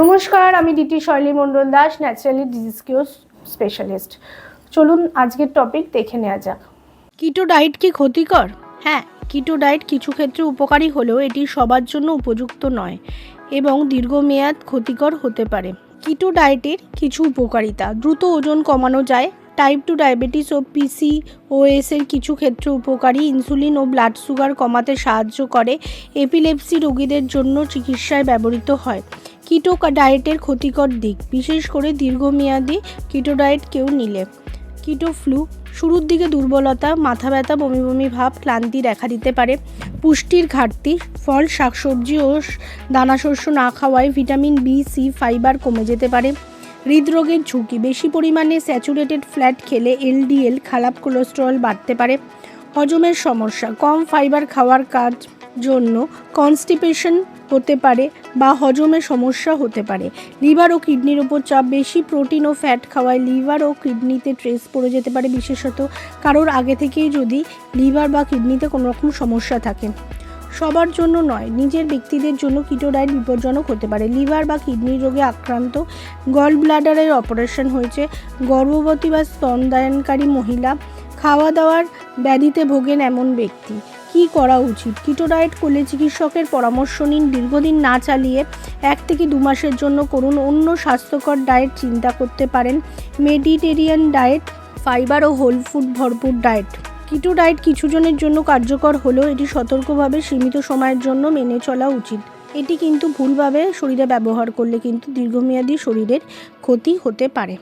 নমস্কার, আমি DT Shaily Mondal Das, naturally disease cure specialist. চলুন আজকের টপিক দেখে নেওয়া যাক। কিটো ডায়েট কি ক্ষতিকর? হ্যাঁ কিটো ডায়েট কিছু ক্ষেত্রে উপকারী হলেও এটি সবার জন্য উপযুক্ত নয় এবং দীর্ঘমেয়াদ ক্ষতিকর হতে পারে। কিটো ডায়েটের কিছু উপকারিতা। দ্রুত ওজন কমানো যায় টাইপ টু ডায়াবেটিস ও পিসি ওএস এর কিছু ক্ষেত্রে উপকারী। ইনসুলিন ও ব্লাড সুগার কমাতে সাহায্য করে। এপিলেপসি রোগীদের জন্য চিকিৎসায় ব্যবহৃত হয়। কিটো ডায়েটের ক্ষতিকর দিক, বিশেষ করে দীর্ঘমেয়াদী কিটো ডায়েট কেউ নিলে। কিটো ফ্লু শুরুর দিকে দুর্বলতা, মাথা ব্যথা, বমি বমি ভাব, ক্লান্তি দেখা দিতে পারে। পুষ্টির ঘাটতি, ফল, শাকসবজি ও দানাশস্য না খাওয়ায় ভিটামিন বি সি ফাইবার কমে যেতে পারে। হৃদরোগের ঝুঁকি, বেশি পরিমাণে স্যাচুরেটেড ফ্ল্যাট খেলে এলডিএল খারাপ কোলেস্টেরল বাড়তে পারে। হজমের সমস্যা, কম ফাইবার খাওয়ার কাজ জন্য কনস্টিপেশন হতে পারে বা হজমের সমস্যা হতে পারে। লিভার ও কিডনির উপর চাপ বেশি প্রোটিন ও ফ্যাট খাওয়ায় লিভার ও কিডনিতে ট্রেস পড়ে যেতে পারে বিশেষত কারোর আগে থেকেই যদি লিভার বা কিডনিতে কোনো রকম সমস্যা থাকে। সবার জন্য নয়, নিজের ব্যক্তিদের জন্য কিটো ডায়েট বিপজ্জনক হতে পারে। লিভার বা কিডনির রোগে আক্রান্ত গল ব্লাডারের অপারেশন হয়েছে। গর্ভবতী বা স্তনদায়নকারী মহিলা খাওয়া দাওয়ার ব্যাধিতে ভোগেন এমন ব্যক্তি। কি করা উচিত? কিটো ডায়েট করলে চিকিৎসকের পরামর্শ নিন। দীর্ঘদিন না চালিয়ে এক থেকে দু মাসের জন্য করুন। অন্য স্বাস্থ্যকর ডায়েট চিন্তা করতে পারেন। মেডিটেরিয়ান ডায়েট, ফাইবার ও হোল ফুড ভরপুর ডায়েট। কিটো ডায়েট কিছু জনের জন্য কার্যকর হলেও এটি সতর্কভাবে সীমিত সময়ের জন্য মেনে চলা উচিত। এটি কিন্তু ভুলভাবে শরীরে ব্যবহার করলে কিন্তু দীর্ঘমেয়াদী শরীরের ক্ষতি হতে পারে।